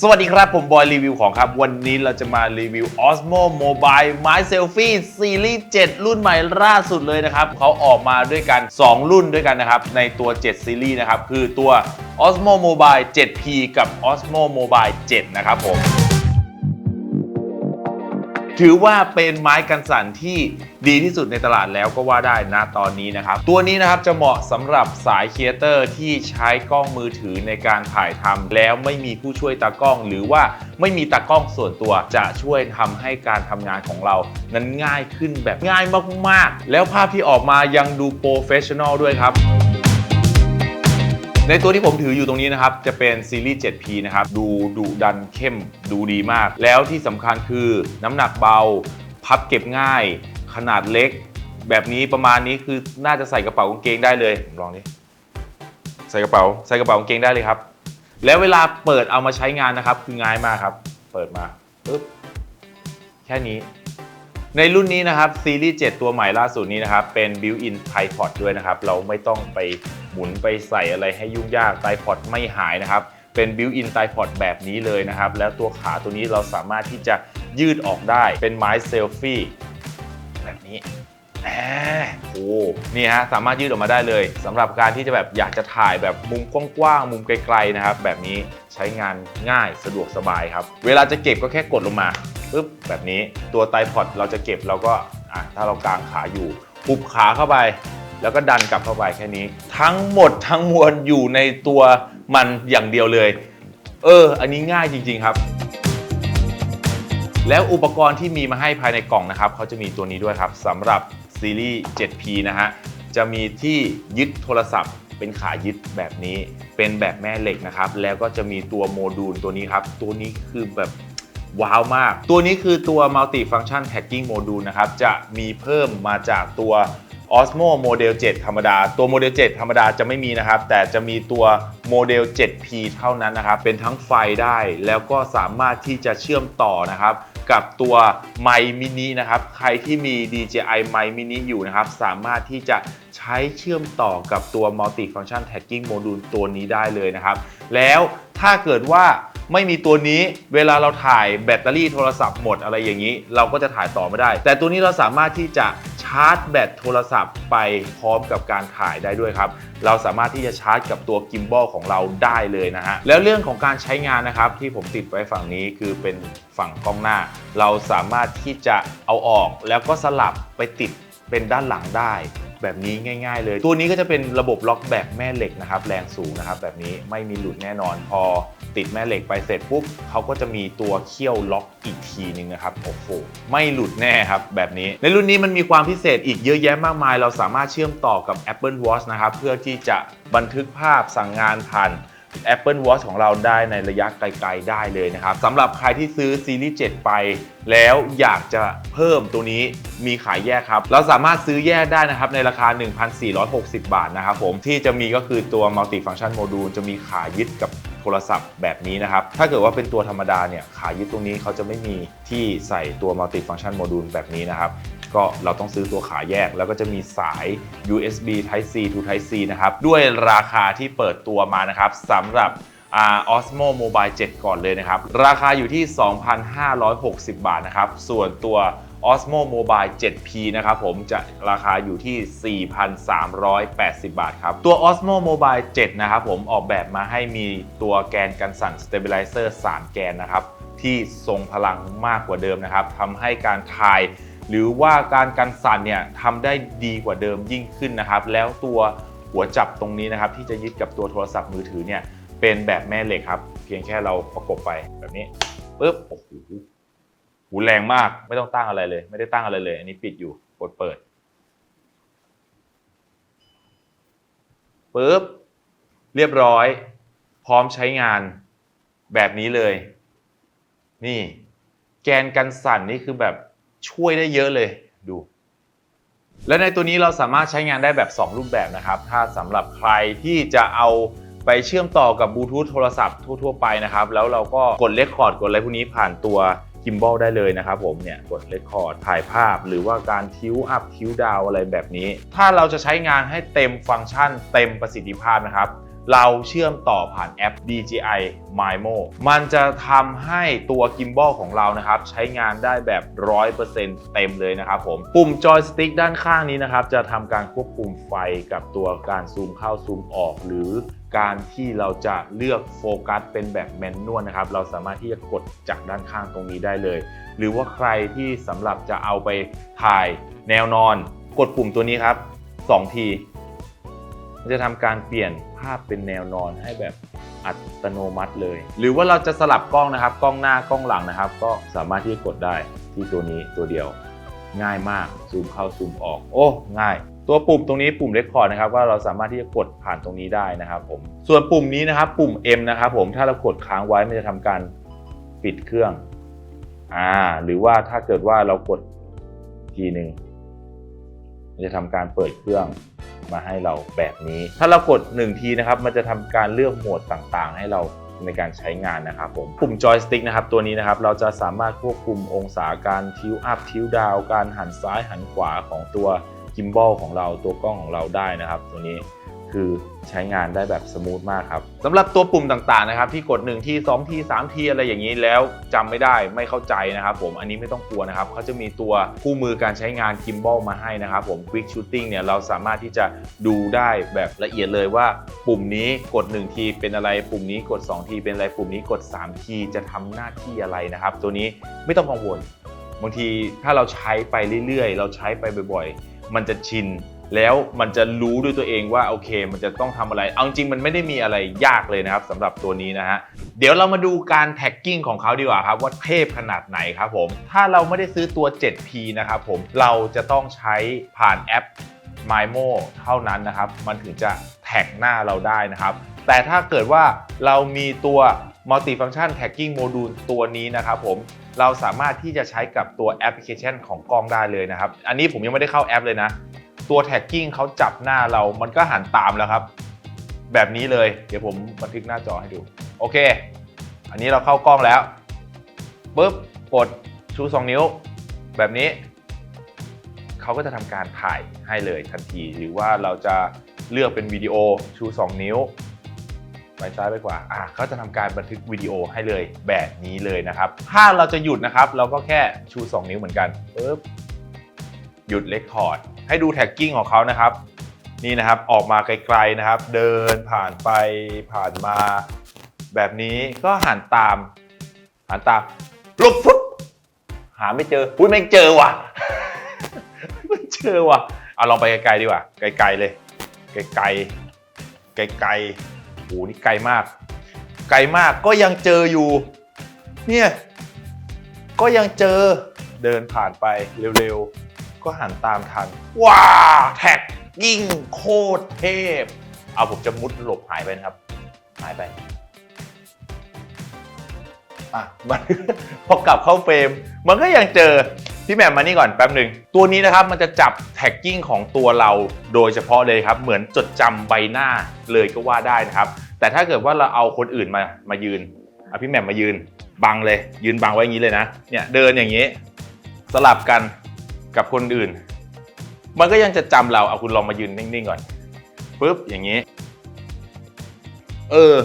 สวัสดีครับ ผมบอยรีวิวของครับ วันนี้เราจะมารีวิว Osmo Mobile ไม้เซลฟี่ซีรีส์ 7 รุ่นใหม่ล่าสุดเลยนะครับเขาออกมาด้วยกัน 2 รุ่นด้วยกันนะครับ ในตัว 7 ซีรีส์นะครับ คือตัว Osmo Mobile 7P กับ Osmo Mobile 7 นะครับผม ถือว่าเป็นไม้กันสั่นที่ดีที่สุดในตลาดแล้วก็ว่าได้นะตอนนี้นะครับ ตัวนี้นะครับจะเหมาะสำหรับสายครีเอเตอร์ที่ใช้กล้องมือถือในการถ่ายทำแล้วไม่มีผู้ช่วยตากล้อง หรือว่าไม่มีตากล้องส่วนตัวจะช่วยทำให้การทำงานของเรา นั้นง่ายขึ้นแบบง่ายมากๆ แล้วภาพที่ออกมายังดูโปรเฟชชั่นอลด้วยครับ ในตัวที่ผมถืออยู่ตรงนี้นะครับ จะเป็นซีรีส์ 7P นะครับ ดูดุดันเข้มดูดีมาก แล้วที่สำคัญคือน้ำหนักเบา พับเก็บง่าย ขนาดเล็ก แบบนี้ประมาณนี้คือน่าจะใส่กระเป๋ากางเกงได้เลยลองดิใส่กระเป๋าใส่กระเป๋ากางเกงได้เลยครับ แล้วเวลาเปิดเอามาใช้งานนะครับ คือง่ายมากครับ เปิดมาปึ๊บแค่นี้ ในรุ่นนี้นะครับซีรีส์ 7 ตัวใหม่ล่าสุดนี้นะครับเป็น built-in tripod ด้วยนะครับ เราไม่ต้องไปหมุนไปใส่อะไรให้ยุ่งยาก tripod ไม่หายนะครับ เป็น built-in tripod แบบนี้เลยนะครับ แล้วตัวขาตัวนี้เราสามารถที่จะยืดออกได้เป็นไม้เซลฟี่แบบนี้แหมโอ้นี่ฮะสามารถยืดออกมาได้เลยสำหรับการที่จะแบบอยากจะถ่ายแบบมุมกว้างๆมุมไกลๆนะครับ แบบนี้ใช้งานง่ายสะดวกสบายครับ เวลาจะเก็บก็แค่กดลงมา ปึ๊บแบบนี้ตัวไตพอดเราจะเก็บเราก็อะถ้าเรากางขาอยู่ปุบขาเข้าไป แล้วก็ดันกลับเข้าไปแค่นี้ ทั้งหมดทั้งมวลอยู่ในตัวมันอย่างเดียวเลย เออ อันนี้ง่ายจริง ๆครับแล้วอุปกรณ์ที่มีมาให้ภายในกล่องนะครับเขาจะมีตัวนี้ด้วยครับสำหรับซีรีส์ 7P นะฮะ จะมีที่ยึดโทรศัพท์ เป็นขายึดแบบนี้ เป็นแบบแม่เหล็กนะครับ แล้วก็จะมีตัวโมดูลตัวนี้ครับ ตัวนี้คือแบบ ว้าวมาก ตัวนี้คือตัว Multi Function Tagging Module นะครับ จะมีเพิ่มมาจากตัว Osmo Model 7 ธรรมดา ตัว Model 7 ธรรมดาจะไม่มีนะครับ แต่จะมีตัว Model 7P เท่านั้นนะครับ เป็นทั้งไฟได้ แล้วก็สามารถที่จะเชื่อมต่อนะครับกับตัวไมค์มินินะครับ ใครที่มี DJI ไมค์มินิอยู่นะครับ สามารถที่จะใช้เชื่อมต่อกับตัว Multi Function Tagging Module ตัวนี้ได้เลยนะครับ แล้ว ถ้าเกิดว่าไม่มีตัวนี้เวลาเราถ่ายแบตเตอรี่โทรศัพท์หมดอะไรอย่างนี้ เราก็จะถ่ายต่อไม่ได้ แต่ตัวนี้เราสามารถที่จะชาร์จแบตโทรศัพท์ไปพร้อมกับการถ่ายได้ด้วยครับ เราสามารถที่จะชาร์จกับตัวกิมบอลของเราได้เลยนะฮะ แล้วเรื่องของการใช้งานนะครับ ที่ผมติดไว้ฝั่งนี้คือเป็นฝั่งกล้องหน้า เราสามารถที่จะเอาออกแล้วก็สลับไปติดเป็นด้านหลังได้ แบบนี้ง่าย ๆ เลย ตัวนี้ก็จะเป็นระบบล็อกแบบแม่เหล็กนะครับแรงสูงนะครับแบบนี้ไม่มีหลุดแน่นอน พอติดแม่เหล็กไปเสร็จปุ๊บเขาก็จะมีตัวเขี้ยวล็อกอีกทีนึงนะครับโอ้โหไม่หลุดแน่ครับแบบนี้ ในรุ่นนี้มันมีความพิเศษอีกเยอะแยะมากมาย เราสามารถเชื่อมต่อกับ Apple Watch นะครับเพื่อที่จะบันทึกภาพสั่งงานผ่าน Apple Watch ของเราได้ในระยะไกลๆได้เลยนะครับสำหรับใครที่ซื้อซีรีส์ 7 ไป แล้วอยากจะเพิ่มตัวนี้มีขายแยกครับ เราสามารถซื้อแยกได้นะครับ ในราคา 1,460 บาทนะครับผมที่จะมีก็คือตัว Multi Function Module จะมีขายึดกับโทรศัพท์แบบนี้นะครับ ถ้าเกิดว่าเป็นตัวธรรมดาเนี่ย ขายึดตรงนี้เขาจะไม่มีที่ใส่ตัว Multi Function Module แบบนี้นะครับ ก็เราต้องซื้อตัวขาแยก แล้วก็จะมีสาย USB Type C to Type C นะครับ ด้วยราคาที่เปิดตัวมานะครับสำหรับอ่า Osmo Mobile 7ก่อนเลยนะครับ ราคาอยู่ที่ 2,560 บาทนะครับ ส่วนตัว Osmo Mobile 7P นะครับผมจะราคาอยู่ที่ 4,380 บาทครับ ตัว Osmo Mobile 7 นะครับผมออกแบบมาให้มีตัวแกนกันสั่น Stabilizer 3 แกนนะครับ ที่ทรงพลังมากกว่าเดิมนะครับทำให้การถ่าย หรือว่าการกันสั่นเนี่ยทำได้ดีกว่าเดิมยิ่งขึ้นนะครับ แล้วตัวหัวจับตรงนี้นะครับ ที่จะยึดกับตัวโทรศัพท์มือถือเนี่ยเป็นแบบแม่เหล็กครับ เพียงแค่เราประกบไปแบบนี้ปุ๊บโอ้โหหูแรงมากไม่ต้องตั้งอะไรเลย ไม่ได้ตั้งอะไรเลย อันนี้ปิดอยู่กดเปิดปุ๊บเรียบร้อย พร้อมใช้งานแบบนี้เลย นี่ แกนกันสั่นนี่คือแบบ ช่วยได้เยอะเลยดู และในตัวนี้เราสามารถใช้งานได้แบบ 2 รูปแบบนะครับ ถ้าสำหรับใครที่จะเอาไปเชื่อมต่อกับบลูทูธโทรศัพท์ทั่ว ๆ ไปนะครับ แล้วเราก็กดเลคคอร์ดกดอะไรพวกนี้ผ่านตัวกิมบอลได้เลยนะครับผมเนี่ยกดเลคคอร์ดถ่ายภาพ หรือว่าการทิวอัพทิวดาวอะไรแบบนี้ ถ้าเราจะใช้งานให้เต็มฟังก์ชัน เต็มประสิทธิภาพนะครับ เราเชื่อมต่อผ่านแอป DJI Mimo มันจะทำให้ตัวกิมบอลของเรานะครับ ใช้งานได้แบบ 100%เต็มเลยนะครับผม ปุ่มจอยสติ๊กด้านข้างนี้นะครับ จะทำการควบคุมไฟกับตัวการซูมเข้าซูมออก หรือการที่เราจะเลือกโฟกัสเป็นแบบแมนนวลนะครับ เราสามารถที่จะกดจากด้านข้างตรงนี้ได้เลย หรือว่าใครที่สำหรับจะเอาไปถ่ายแนวนอน กดปุ่มตัวนี้ครับ 2 ที มันจะทำการเปลี่ยนภาพเป็นแนวนอนให้แบบอัตโนมัติเลย หรือว่าเราจะสลับกล้องนะครับ กล้องหน้ากล้องหลังนะครับ ก็สามารถที่จะกดได้ที่ตัวนี้ตัวเดียว ง่ายมากซูมเข้าซูมออก โอ้ง่ายตัวปุ่มตรงนี้ปุ่มเรคคอร์ดนะครับว่าเราสามารถที่จะกดผ่านตรงนี้ได้นะครับผมส่วนปุ่มนี้นะครับ ปุ่ม M นะครับผมถ้าเรากดค้างไว้มันจะทำการปิดเครื่องอ่าหรือว่าถ้าเกิดว่าเรากดทีหนึ่งมันจะทำการเปิดเครื่อง มาให้เราแบบนี้ ถ้าเรากด 1 ทีนะครับ มันจะทำการเลือกโหมดต่างๆ ให้เราในการใช้งานนะครับผมปุ่มจอยสติ๊กนะครับตัวนี้นะครับเราจะสามารถควบคุมองศาการทิวอัพทิวดาวการหันซ้ายหันขวาของตัวกิมบอลของเราตัวกล้องของเราได้นะครับ ตัวนี้ คือใช้งานได้แบบสมูทมากครับสำหรับตัวปุ่มต่างๆนะครับที่กด1ที2ที3ทีอะไรอย่างนี้แล้วจำไม่ได้ไม่เข้าใจนะครับผมอันนี้ไม่ต้องกลัวนะครับเขาจะมีตัวคู่มือการใช้งานกิมบอลมาให้นะครับผม Quick Shooting เนี่ยเราสามารถที่จะดูได้แบบละเอียดเลยว่า ปุ่มนี้กด 1 ทีเป็นอะไร ปุ่มนี้กด 2 ทีเป็นอะไร ปุ่มนี้กด 3 ทีจะทำหน้าที่อะไรนะครับ ตัวนี้ไม่ต้องกังวลบางทีถ้าเราใช้ไปเรื่อยๆ เราใช้ไปบ่อยๆ มันจะชิน แล้วมันจะรู้ด้วยตัวเองว่าโอเค มันจะต้องทำอะไร เอาจริงมันไม่ได้มีอะไรยากเลยนะครับสำหรับตัวนี้นะฮะ เดี๋ยวเรามาดูการแท็กกิ้งของเขาดีกว่าครับ ว่าเทพขนาดไหนครับผม ถ้าเราไม่ได้ซื้อตัว 7P นะครับผม เราจะต้องใช้ผ่านแอป MyMo เท่านั้นนะครับ มันถึงจะแท็กหน้าเราได้นะครับ แต่ถ้าเกิดว่าเรามีตัว Multifunction Tagging Module ตัวนี้นะครับผมเราสามารถที่จะใช้กับตัวแอปพลิเคชันของกล้องได้เลยนะครับ อันนี้ผมยังไม่ได้เข้าแอปเลยนะ ตัว Tagging เขาจับหน้าเรา มันก็หันตามแล้วครับ แบบนี้เลย เดี๋ยวผมบันทึกหน้าจอให้ดู โอเค อันนี้เราเข้ากล้องแล้วปุ๊บกดชู 2 นิ้ว แบบนี้ เขาก็จะทำการถ่ายให้เลยทันที หรือว่าเราจะเลือกเป็นวิดีโอชู 2 นิ้วไปซ้ายไปขวาอะเขาจะทำการบันทึกวิดีโอให้เลยแบบนี้เลยนะครับ ถ้าเราจะหยุดนะครับ เราก็แค่ชู 2 นิ้วเหมือนกันปุ๊บหยุดเลคคอร์ด ให้ดูแท็กกิ้งของเขานะครับ นี่นะครับออกมาไกลๆนะครับ เดินผ่านไปผ่านมา แบบนี้ก็หันตามหันตามหลบฟุตหาไม่เจออุ้ยไม่เจอว่ะไม่เจอว่ะเอาลองไปไกลๆดีกว่าไกลๆเลย ไกลๆไกลๆโหนี่ไกลมาก ไกลมากก็ยังเจออยู่ เนี่ยก็ยังเจอเดินผ่านไปเร็วๆ ก็หันตามทัน ว้าแท็กยิ่งโคตรเทพ เอาผมจะมุดหลบหายไปนะครับ หายไป อะมัน พอกลับเข้าเฟรม มันก็ยังเจอ พี่แหม่มมานี่ก่อนแป๊บหนึ่ง ตัวนี้นะครับมันจะจับแท็กกิ้งของตัวเราโดยเฉพาะเลยครับ เหมือนจดจำใบหน้าเลยก็ว่าได้นะครับ แต่ถ้าเกิดว่าเราเอาคนอื่นมามายืนเอาพี่แหม่มมายืน บังเลย ยืนบังไว้อย่างนี้เลยนะเนี่ยเดินอย่างนี้ สลับกัน กับคนอื่น มันก็ยังจะจำเราเอาคุณลองมายืนนิ่งๆก่อนปุ๊บอย่างนี้ เออ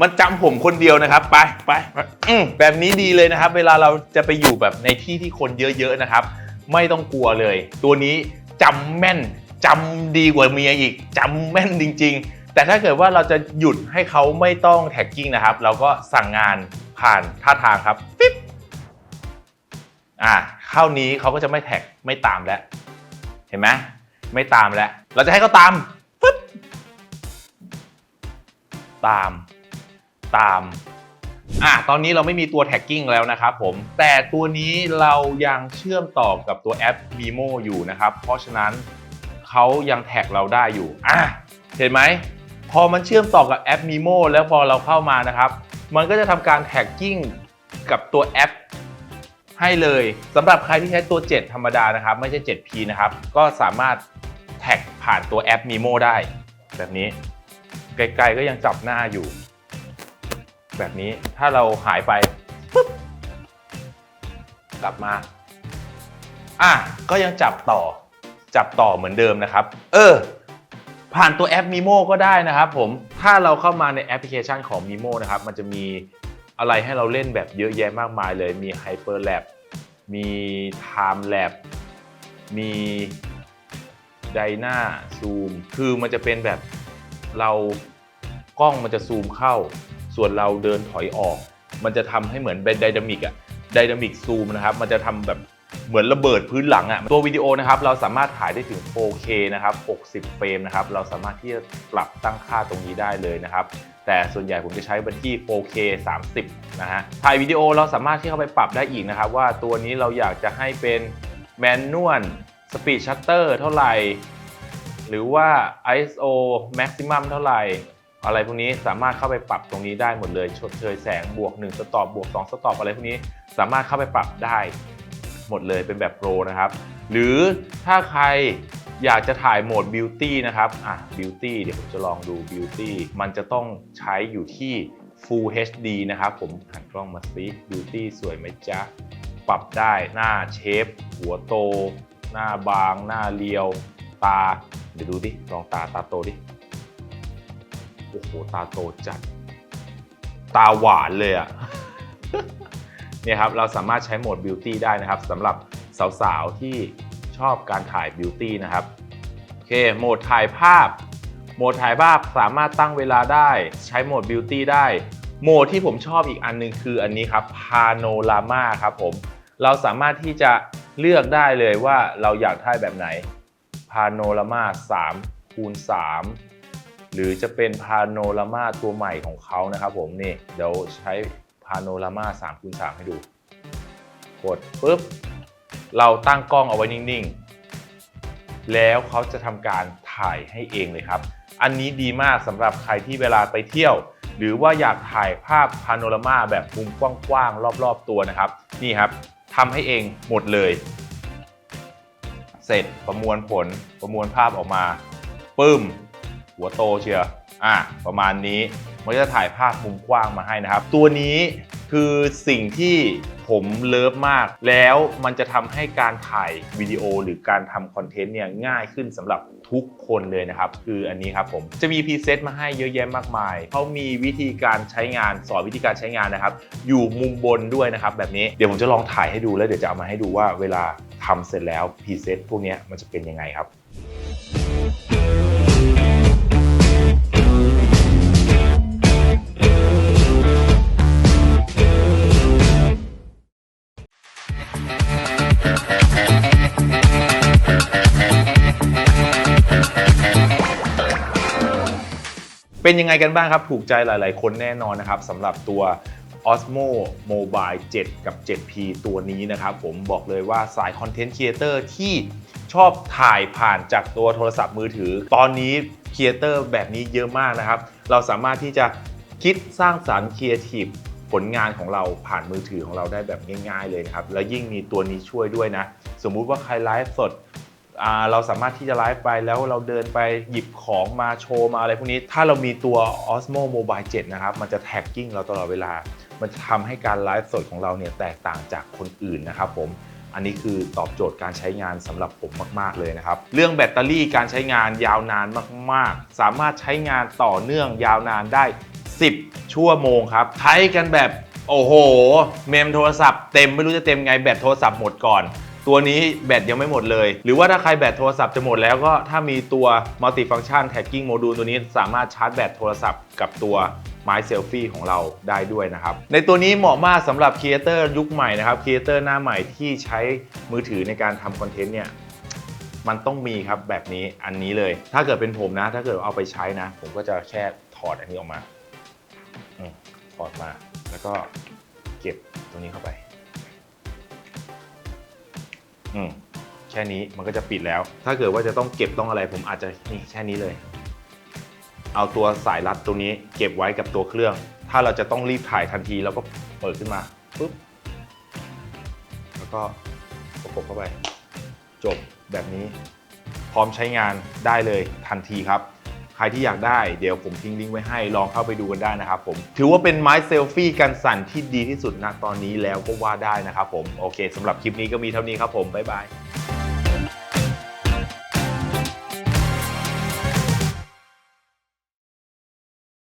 มันจำผมคนเดียวนะครับ ไปไปแบบนี้ดีเลยนะครับ เวลาเราจะไปอยู่แบบในที่ที่คนเยอะๆนะครับ ไม่ต้องกลัวเลย ตัวนี้จำแม่นจำดีกว่าเมียอีกจำแม่นจริง ๆ แต่ถ้าเกิดว่าเราจะหยุดให้เขาไม่ต้องแท็กกิ้งนะครับ เราก็สั่งงานผ่านท่าทางครับปิ๊บอ่า เข้านี้เขาก็จะไม่แท็กไม่ตามแล้ว เห็นไหมไม่ตามแล้ว เราจะให้เขาตามปึ๊บตาม ตามอะตอนนี้เราไม่มีตัวแท็กกิ้งแล้วนะครับผม แต่ตัวนี้เรายังเชื่อมต่อกับตัวแอป Mimo อยู่นะครับ เพราะฉะนั้นเขายังแท็กเราได้อยู่อะเห็นไหม พอมันเชื่อมต่อกับแอป Mimo แล้วพอเราเข้ามานะครับ มันก็จะทำการแท็กกิ้งกับตัวแอป ให้เลยสำหรับใครที่ใช้ตัว 7 ธรรมดานะครับ ไม่ใช่ 7P นะครับ ก็สามารถแท็กผ่านตัวแอป Mimo ได้ แบบนี้ ไกลๆก็ยังจับหน้าอยู่ แบบนี้ถ้าเราหายไปปุ๊บกลับมาอะก็ยังจับต่อจับต่อเหมือนเดิมนะครับ เออ ผ่านตัวแอป Mimo ก็ได้นะครับผม ถ้าเราเข้ามาในแอปพลิเคชันของ Mimo นะครับ มันจะมี อะไรให้เราเล่นแบบเยอะแยะมากมายเลย มี Hyper Lab มี Time Lab มีไดนาซูม คือมันจะเป็นแบบเรากล้องมันจะซูมเข้า ส่วนเราเดินถอยออก มันจะทำให้เหมือนเป็นไดนามิกอะไดนามิกซูมนะครับ มันจะทำแบบ เหมือนระเบิดพื้นหลังอะตัววิดีโอนะครับเราสามารถถ่ายได้ถึง 4K นะครับ 60 เฟรมนะครับเราสามารถที่จะปรับตั้งค่าตรงนี้ได้เลยนะครับ แต่ส่วนใหญ่ผมจะใช้บันที่ 4K 30 นะฮะถ่ายวิดีโอเราสามารถที่เข้าไปปรับได้อีกนะครับ ว่าตัวนี้เราอยากจะให้เป็นแมนนวลสปีดชัตเตอร์เท่าไหร่ หรือว่า ISO maximum เท่าไหร่ อะไรพวกนี้สามารถเข้าไปปรับตรงนี้ได้หมดเลย ชดเชยแสงบวก 1 สต็อปบวก 2 สต็อปอะไรพวกนี้สามารถเข้าไปปรับได้ หมดเลยเป็นแบบโปรนะครับ หรือถ้าใครอยากจะถ่ายโหมด Beauty นะครับ อะ Beauty เดี๋ยวผมจะลองดู Beauty มันจะต้องใช้อยู่ที่ Full HD นะครับ ผมหันกล้องมาซิ Beauty สวยไหมจ๊ะ ปรับได้หน้าเชฟ หัวโต หน้าบาง หน้าเรียว ตา เดี๋ยวดูดิ ลองตาตาโตดิ โอ้โห ตาโตจัด ตาหวานเลยอะ เนี่ยครับเราสามารถใช้โหมด Beauty ได้นะครับสำหรับสาวๆที่ชอบการถ่าย Beauty นะครับโอเคโหมดถ่ายภาพ โหมดถ่ายภาพสามารถตั้งเวลาได้ใช้โหมด Beauty ได้โหมดที่ผมชอบอีกอันหนึงคืออันนี้ครับ Panorama ครับผมเราสามารถที่จะเลือกได้เลยว่าเราอยากถ่ายแบบไหน Panorama 3คูณ3หรือจะเป็น Panorama ตัวใหม่ของเขานะครับผมนี่เดี๋ยวใช้ Panorama 3คูณ3ให้ดู กดปุ๊บ เราตั้งกล้องเอาไว้นิ่งๆ แล้วเขาจะทำการถ่ายให้เองเลยครับ อันนี้ดีมากสำหรับใครที่เวลาไปเที่ยว หรือว่าอยากถ่ายภาพพาโนรามาแบบมุมกว้างๆ รอบๆ ตัวนะครับ นี่ครับทำให้เองหมดเลย เสร็จประมวลผลประมวลภาพออกมาปึ้ม หัวโตเชียว อะประมาณนี้มันจะถ่ายภาพมุมกว้างมาให้นะครับ ตัวนี้คือสิ่งที่ผมเลิฟมาก แล้วมันจะทำให้การถ่ายวิดีโอหรือการทำคอนเทนต์เนี่ยง่ายขึ้นสำหรับทุกคนเลยนะครับ คืออันนี้ครับผมจะมีพรีเซตมาให้เยอะแยะมากมายเขามีวิธีการใช้งานสอนวิธีการใช้งานนะครับ อยู่มุมบนด้วยนะครับ แบบนี้เดี๋ยวผมจะลองถ่ายให้ดูแล้วเดี๋ยวจะเอามาให้ดูว่าเวลาทำเสร็จแล้วพรีเซตพวกนี้มันจะเป็นยังไงครับ เป็นยังไงกันบ้างครับ ถูกใจหลาย ๆ คนแน่นอนนะครับสำหรับตัว Osmo Mobile 7 กับ 7P ตัวนี้นะครับ ผมบอกเลยว่าสายคอนเทนต์ครีเอเตอร์ที่ชอบถ่ายผ่านจากตัวโทรศัพท์มือถือ ตอนนี้ครีเอเตอร์แบบนี้เยอะมากนะครับ เราสามารถที่จะคิดสร้างสารรค์ครีเอทีฟผลงานของเราผ่านมือถือของเราได้แบบง่าย ๆ เลยนะครับ แล้วยิ่งมีตัวนี้ช่วยด้วยนะ สมมุติว่าใครไลฟ์สด เราสามารถที่จะไลฟ์ไปแล้วเราเดินไปหยิบของมาโชว์มาอะไรพวกนี้ถ้าเรามีตัว Osmo Mobile 7 นะครับ มันจะแท็กกิ้งเราตลอดเวลา มันจะทำให้การไลฟ์สดของเราเนี่ยแตกต่างจากคนอื่นนะครับผมอันนี้คือตอบโจทย์การใช้งานสำหรับผมมาก ๆ เลยนะครับ เรื่องแบตเตอรี่การใช้งานยาวนานมาก ๆ สามารถใช้งานต่อเนื่องยาวนานได้ 10 ชั่วโมงครับ ใช้กันแบบโอ้โห เมมโทรศัพท์เต็มไม่รู้จะเต็มไงแบตโทรศัพท์หมดก่อน ตัวนี้แบตยังไม่หมดเลย หรือว่าถ้าใครแบตโทรศัพท์จะหมดแล้วก็ถ้ามีตัว Multifunction Tracking Module ตัวนี้สามารถชาร์จแบตโทรศัพท์กับตัวไม้เซลฟี่ของเราได้ด้วยนะครับ ในตัวนี้เหมาะมากสำหรับครีเอเตอร์ยุคใหม่นะครับครีเอเตอร์หน้าใหม่ที่ใช้มือถือในการทำคอนเทนต์เนี่ยมันต้องมีครับแบบนี้อันนี้เลย ถ้าเกิดเป็นผมนะ ถ้าเกิดเอาไปใช้นะ ผมก็จะแค่ถอดอันนี้ออกมาอมถอดมา แล้วก็เก็บตรงนี้เข้าไป อืมแค่นี้มันก็จะปิดแล้ว ถ้าเกิดว่าจะต้องเก็บต้องอะไร ผมอาจจะนี่แค่นี้เลย เอาตัวสายรัดตัวนี้ เก็บไว้กับตัวเครื่อง ถ้าเราจะต้องรีบถ่ายทันทีเราก็เปิดขึ้นมาปุ๊บแล้วก็ประกบเข้าไป จบแบบนี้ พร้อมใช้งานได้เลยทันทีครับ ใครที่อยากได้เดี๋ยวผมทิ้งลิงก์ไว้ให้ลองเข้าไปดูกันได้นะครับผม ถือว่าเป็นไม้เซลฟี่กันสั่นที่ดีที่สุดณตอนนี้แล้วก็ว่าได้นะครับผม โอเคสำหรับคลิปนี้ก็มีเท่านี้ครับผมบ๊ายบาย